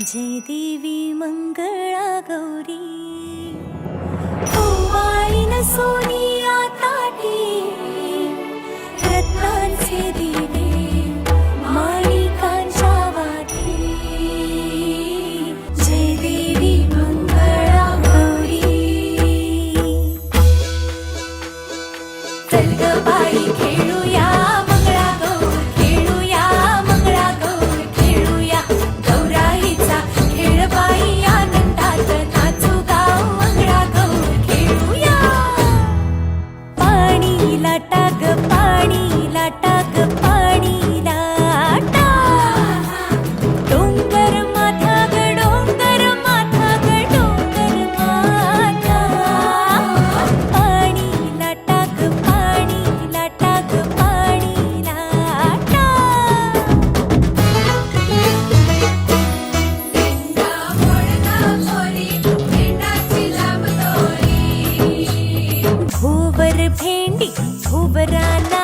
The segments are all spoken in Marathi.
जय देवी मंगळा गौरी. सोनी लाटा ग छोबराना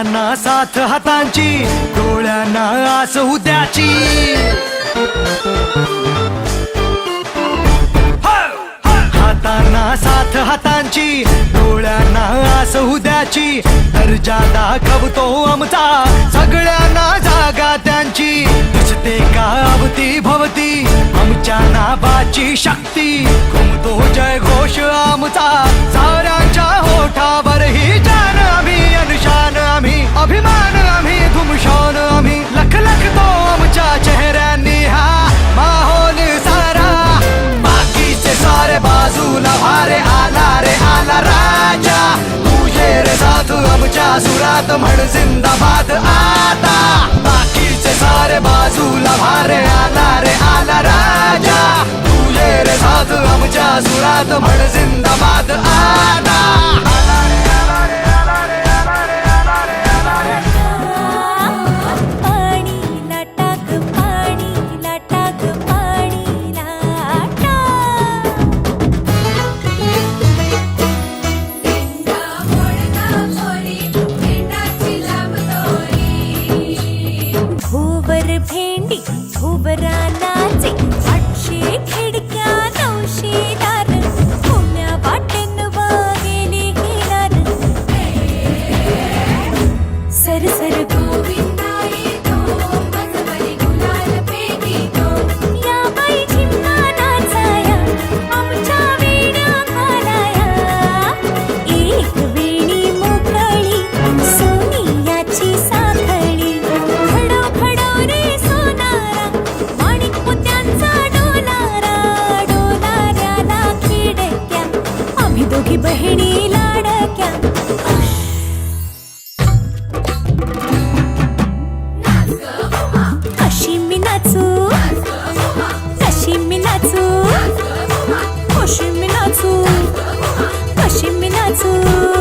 डोळ्यांना साथ हातांची डोळ्यांना आस उद्याची. हातांना साथ हातांची डोळ्यांना आस उद्याची. दर्जा दाखवतो आमचा सगळ्यांना जागा त्यांची. दिसते का अवती भवती आमच्या नावाची शक्ती. घुमतो जय घोष आमचा साऱ्यांच्या होठावर ही दुल्हा आला रे आला राजा तुझे रे साथ आमच्या सुरात म्हण जिंदाबाद आता बाकीचे सारे बाजू भारे आला रे आला राजा तुझे रे साथ आमच्या सुरात म्हण जिंदाबाद आता over सखी बहिणी लाडक्या. अशी मी नाचू. तशी मी नाचू. कशी मी नाचू. कशी मी नाचू.